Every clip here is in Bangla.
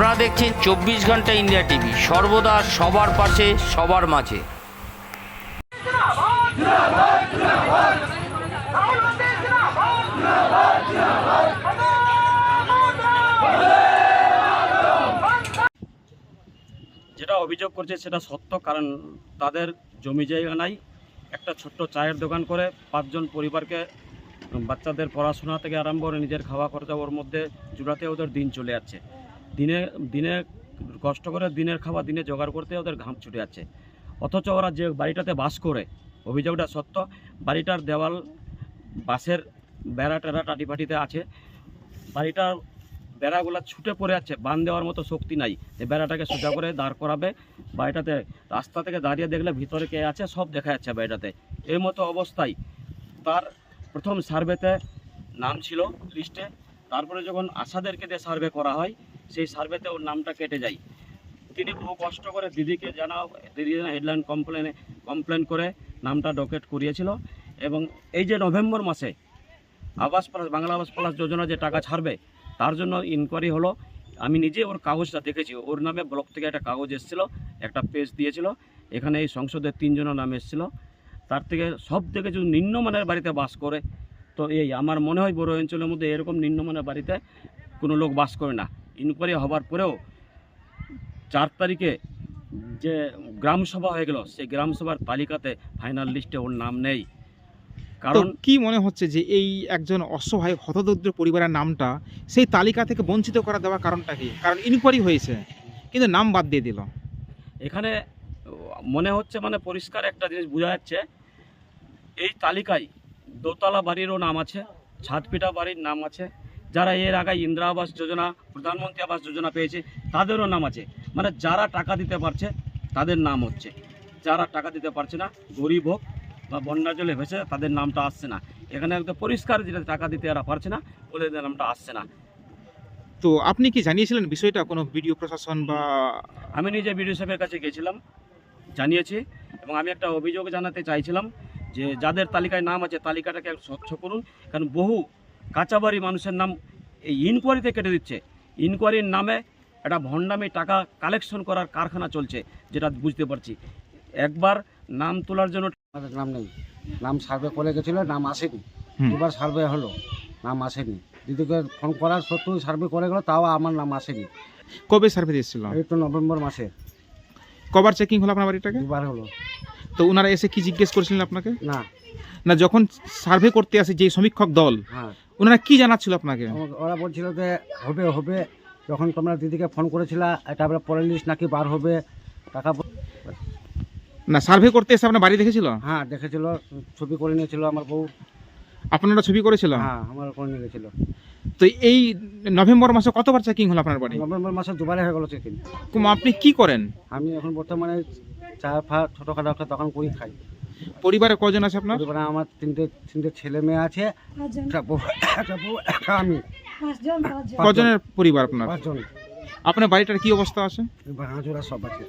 আপনারা দেখছেন চব্বিশ ঘণ্টা ইন্ডিয়া টিভি। সর্বদা সবার পাশে, সবার মাঝে। যেটা অভিযোগ করছে সেটা সত্য, কারণ তাদের জমি জায়গা নাই। একটা ছোট্ট চায়ের দোকান করে পাঁচজন পরিবারকে বাচ্চাদের পড়াশোনা থেকে আরম্ভ করে নিজের খাওয়া খরচা ওর মধ্যে জুড়াতে ওদের দিন চলে যাচ্ছে। দিনে দিনে কষ্ট করে দিনের খাবার দিনে জোগাড় করতে ওদের ঘাম ছুটে যাচ্ছে। অথচ ওরা যে বাড়িটাতে বাস করে, অভিযোগটা সত্য, বাড়িটার দেওয়াল, বাঁশের বেড়া টেরা টাটিফাটিতে আছে। বাড়িটার বেড়াগুলো ছুটে পড়ে যাচ্ছে বান দেওয়ার মতো শক্তি নাই। যে বেড়াটাকে সোজা করে দাঁড় করাবে, বাড়িটাতে রাস্তা থেকে দাঁড়িয়ে দেখলে ভিতরে কে আছে সব দেখা যাচ্ছে বাড়িটাতে। এই মতো অবস্থায় তার প্রথম সার্ভেতে নাম ছিল লিস্টে তারপরে যখন আশাদেরকে দিয়ে সার্ভে করা হয় সেই সার্ভেতে ওর নামটা কেটে যায়। তিনি বহু কষ্ট করে দিদিকে জানাও, দিদি হেডলাইন কমপ্লেনে কমপ্লেন করে নামটা ডকেট করিয়েছিল এবং এই যে নভেম্বর মাসে আবাস প্লাস, বাংলা আবাস প্লাস যোজনা যে টাকা ছাড়বে, তার জন্য ইনকোয়ারি হলো, আমি নিজে ওর কাগজটা দেখেছি, ওর নামে ব্লক থেকে একটা কাগজ এসেছিল, একটা পেজ দিয়েছিল, এখানে এই সংসদের তিনজনের নাম এসেছিল। তার থেকে সব থেকে যদি নিম্নমানের বাড়িতে বাস করে, তো এই আমার মনে হয় বড় অঞ্চলের মধ্যে এরকম নিম্নমানের বাড়িতে কোনো লোক বাস করে না। ইনকোয়ারি হবার পরেও চার তারিখে যে গ্রাম সভা হয়ে গেল সেই গ্রাম সভার তালিকাতে ফাইনাল লিস্টে ওর নাম নেই। কারণ কি মনে হচ্ছে যে এই একজন অসহায় হতদরিদ্র পরিবারের নামটা সেই তালিকা থেকে বঞ্চিত করা দেওয়ার কারণটা কি? কারণ ইনকোয়ারি হয়েছে কিন্তু নাম বাদ দিয়ে দিল। এখানে মনে হচ্ছে মানে পরিষ্কার একটা জিনিস বোঝা যাচ্ছে এই তালিকায় দোতলা বাড়িরও নাম আছে ছাদপিটা বাড়ির নাম আছে যারা এর আগে ইন্দিরা আবাস যোজনা প্রধানমন্ত্রী আবাস যোজনা পেয়েছে তাদেরও নাম আছে। মানে যারা টাকা দিতে পারছে তাদের নাম হচ্ছে। যারা টাকা দিতে পারছে না গরিব হোক বা বন্যা জলে ভেসে তাদের নামটা আসছে না। এখানে একদম পরিষ্কার যেটা টাকা দিতে এরা পারছে না ওদের নামটা আসছে না। তো আপনি কি জানিয়েছিলেন বিষয়টা কোনো বিডিও প্রশাসন বা আমি নিজে বিডিও সাহেবের কাছে গেছিলাম জানিয়েছি এবং আমি একটা অভিযোগ জানাতে চাইছিলাম যে যাদের তালিকায় নাম আছে তালিকাটাকে স্বচ্ছ করুন কারণ বহু কাঁচাবাড়ি মানুষের নাম এই ইনকোয়ারিতে কেটে দিচ্ছে। ইনকোয়ারির নামে একটা ভণ্ডামি টাকা কালেকশন করার কারখানা চলছে যেটা বুঝতে পারছি। একবার নাম তোলার জন্য আমাদের নাম নেই। নাম সার্ভে করে গেছিল নাম আসেনি। দুবার সার্ভে হলো নাম আসেনি। দিদিকে ফোন করার সত্ত্বেও সার্ভে করে গেলো তাও আমার নাম আসেনি। কবে সার্ভে এসেছিল এই তো নভেম্বর মাসে। কবার চেকিং হলো আপনার বাড়িটাকে? দুবার হলো। তো ওনারা এসে কি জিজ্ঞেস করেছিলেন আপনাকে? না না যখন সার্ভে করতে আসে যে সমীক্ষক দল হ্যাঁ। ওনারা কি জানাচ্ছিল আপনাকে? আমাকে- ওরা বলছিল যে হবে হবে। যখন তোমরা দিদিকে ফোন করেছিলা তারপরে পরের লিস্ট নাকি বার হবে টাকা প- না সার্ভে করতে এসে আপনার বাড়ি দেখেছিল? হ্যাঁ দেখেছিল ছবি করে নিয়েছিল আমার বউ। আপনারা ছবি করেছিল? হ্যাঁ আমার করে নিয়ে গেছিল। তো এই নভেম্বর মাসে কতবার চেকিং হলো আপনার বাড়ি? নভেম্বর মাসে দুবারে হয়ে গেলো চেকিং কুম, আপনি কি করেন? আমি এখন বর্তমানে চা ফা ছোটোখাটো একটা দোকান করি খাই। পরিবারে কজন আছে আপনার? পরিবারে আমার তিনটে তিনটে ছেলে মেয়ে আছে একটা বউ একটা বউ একটা আমি কজনের পরিবার আপনার? পাঁচজন। আপনার বাড়িটার কি অবস্থা আছে? ভাঙাচোরা সব আছে।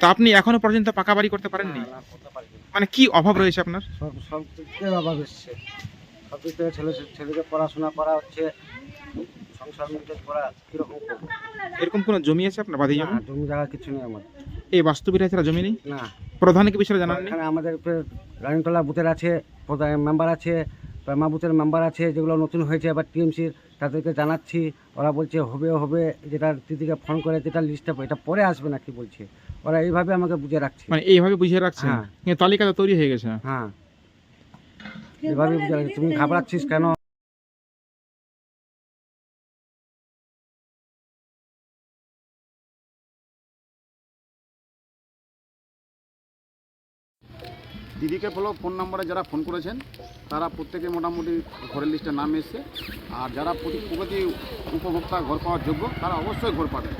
তা আপনি এখনও পর্যন্ত পাকা বাড়ি করতে পারেননি? না, করতে। মানে কি অভাব রয়েছে আপনার? সব সব দিক থেকে অভাব এসছে। সব দিক থেকে ছেলে ছেলেকে পড়াশোনা করা হচ্ছে। সংসার মেনটেন করা কীরকম করব? এরকম কোনো জমি আছে আপনার বাদি জমি না, জমি? জায়গা কিছু নেই আমার। এই বাস্তুবিরা ছাড়া জমি নেই? না। প্রধানকে বিষয়ে জানাননি? এখানে আমাদের রানীতলা বুথের আছে প্রধান মেম্বার আছে পেমা বুথের মেম্বার আছে যেগুলো নতুন হয়েছে এবার টিএমসির তাদেরকে জানাচ্ছি। ওরা বলছে হবে হবে যেটা দিদিকে ফোন করে যেটা লিস্টে এটা পরে আসবে না কি বলছে। ওরা এইভাবে আমাকে বুঝে রাখছে। মানে এইভাবে বুঝিয়ে রাখছে হ্যাঁ। কিন্তু তালিকা তৈরি হয়ে গেছে? হ্যাঁ। এভাবে বুঝে রাখছে। তুমি ঘাবড়াচ্ছিস কেন? দিদিকে বলো ফোন নাম্বারে যারা ফোন করেছেন, তারা প্রত্যেকে মোটামুটি ঘরের লিস্টে নাম এসছে। আর যারা প্রতি উপভোক্তা ঘর পাওয়ার যোগ্য, তারা অবশ্যই ঘর পাবে।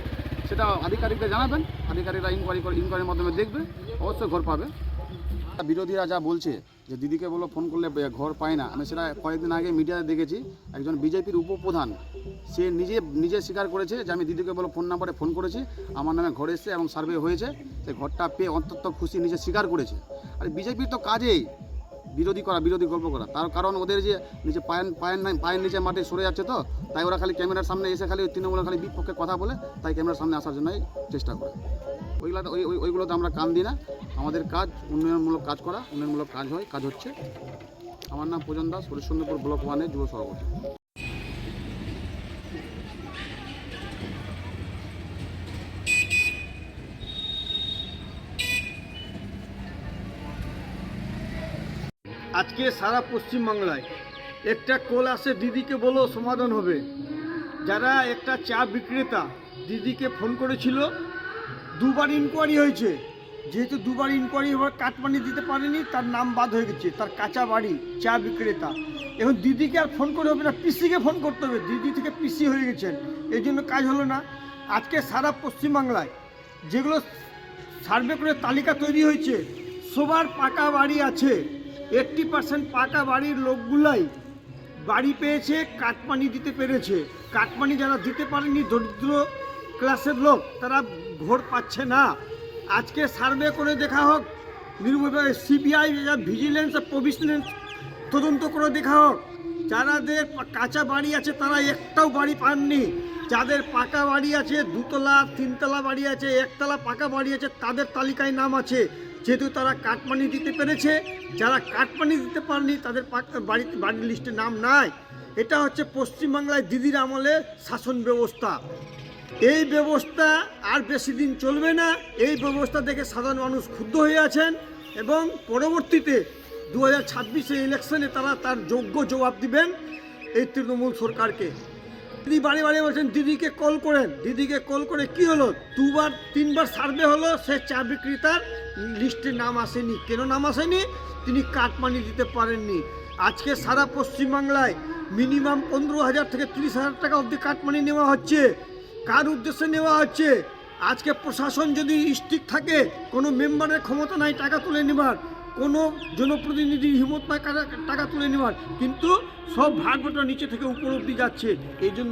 সেটা আধিকারিকদের জানাবেন, আধিকারিকরা ইনকোয়ারি করে ইনকোয়ারির মাধ্যমে দেখবে, অবশ্যই ঘর পাবে। বিরোধীরা যা বলছে যে দিদিকে বলো ফোন করলে ঘর পায় না। আমি সেটা কয়েকদিন আগে মিডিয়াতে দেখেছি, একজন বিজেপির উপপ্রধান। সে নিজে নিজে স্বীকার করেছে যে আমি দিদিকে বলো ফোন নাম্বারে ফোন করেছি, আমার নামে ঘর এসছে এবং সার্ভে হয়েছে, সে ঘরটা পেয়ে অন্তত খুশি, নিজে স্বীকার করেছে। আর বিজেপির তো কাজেই। বিরোধী করা, বিরোধী গল্প করা। তার কারণ ওদের যে নিচে পায়ন পায়ের পায়ের নিচে মাটি সরে যাচ্ছে তো, তাই ওরা খালি ক্যামেরার সামনে এসে খালি তৃণমূলের খালি বিপক্ষে কথা বলে, তাই ক্যামেরার সামনে আসার জন্যই চেষ্টা করে। ওইগুলো ওই ওই- ওইগুলোতে আমরা কান দিই না। আমাদের কাজ উন্নয়নমূলক কাজ করা, উন্নয়নমূলক কাজ হয়, কাজ হচ্ছে। আমার নাম পূজন দাস, হরিশ্চন্দ্রপুর ব্লক ওয়ানের যুব সভাপতি। আজকে সারা পশ্চিমবাংলায়। একটা কল আসে দিদিকে বলো সমাধান হবে। যারা একটা চা বিক্রেতা, দিদিকে ফোন করেছিল, দুবার ইনকোয়ারি হয়েছে। যেহেতু দুবার ইনকোয়ারি হওয়ার কাটমানি দিতে পারেনি, তার নাম বাদ হয়ে গেছে, তার কাঁচা বাড়ি, চা বিক্রেতা। এখন দিদিকে আর ফোন করে হবে না, পিসিকে ফোন করতে হবে। দিদি থেকে পিসি হয়ে গেছেন, এই জন্য কাজ হলো না। আজকে সারা পশ্চিমবাংলায় যেগুলো সার্ভে করে তালিকা তৈরি হয়েছে, সবার পাকা বাড়ি আছে। এইট্টি পার্সেন্ট পাকা বাড়ির লোকগুলাই বাড়ি পেয়েছে, কাটমানি দিতে পেরেছে। কাটমানি যারা দিতে পারেনি, দরিদ্র ক্লাসের লোক, তারা ঘোর পাচ্ছে না। আজকে সার্ভে করে দেখা হোক নির্ভয় সিবিআই ভিজিলেন্স প্রভিজিলেন্স তদন্ত করে দেখা হোক, যারাদের কাঁচা বাড়ি আছে, তারা একটাও বাড়ি পাননি। যাদের পাকা বাড়ি আছে, দুতলা, তিনতলা বাড়ি আছে, একতলা পাকা বাড়ি আছে, তাদের তালিকায় নাম আছে। যেহেতু তারা কাটমানি দিতে পেরেছে, যারা কাটমানি দিতে পারেনি, তাদের পাকা- বাড়ি বাড়ির লিস্টে নাম নাই। এটা হচ্ছে পশ্চিমবাংলায় দিদির আমলে শাসন ব্যবস্থা। এই ব্যবস্থা আর বেশি দিন চলবে না। এই ব্যবস্থা দেখে সাধারণ মানুষ ক্ষুব্ধ হয়ে আছেন এবং পরবর্তীতে দু হাজার ছাব্বিশে ইলেকশনে তারা তার যোগ্য জবাব দিবেন এই তৃণমূল সরকারকে। দিদি বাড়ি বাড়ি বলছেন, দিদিকে কল করেন। দিদিকে কল করে কি হলো? দুবার, তিনবার সার্ভে হলো, সে চা বিক্রেতার লিস্টে নাম আসেনি। কেন নাম আসেনি? তিনি কাটমানি দিতে পারেননি। আজকে সারা পশ্চিমবাংলায় মিনিমাম পনেরো হাজার থেকে তিরিশ হাজার টাকা অবধি কাটমানি নেওয়া হচ্ছে। কার উদ্দেশ্যে নেওয়া হচ্ছে? আজকে প্রশাসন যদি স্ট্রিক থাকে, কোনো মেম্বারের ক্ষমতা নাই টাকা তুলে নেবার, কোনো জনপ্রতিনিধি হিম্মত নাই টাকা- তুলে নেবার, কিন্তু সব ভাগবটা নিচে থেকে উপর অব্দি যাচ্ছে। এই জন্য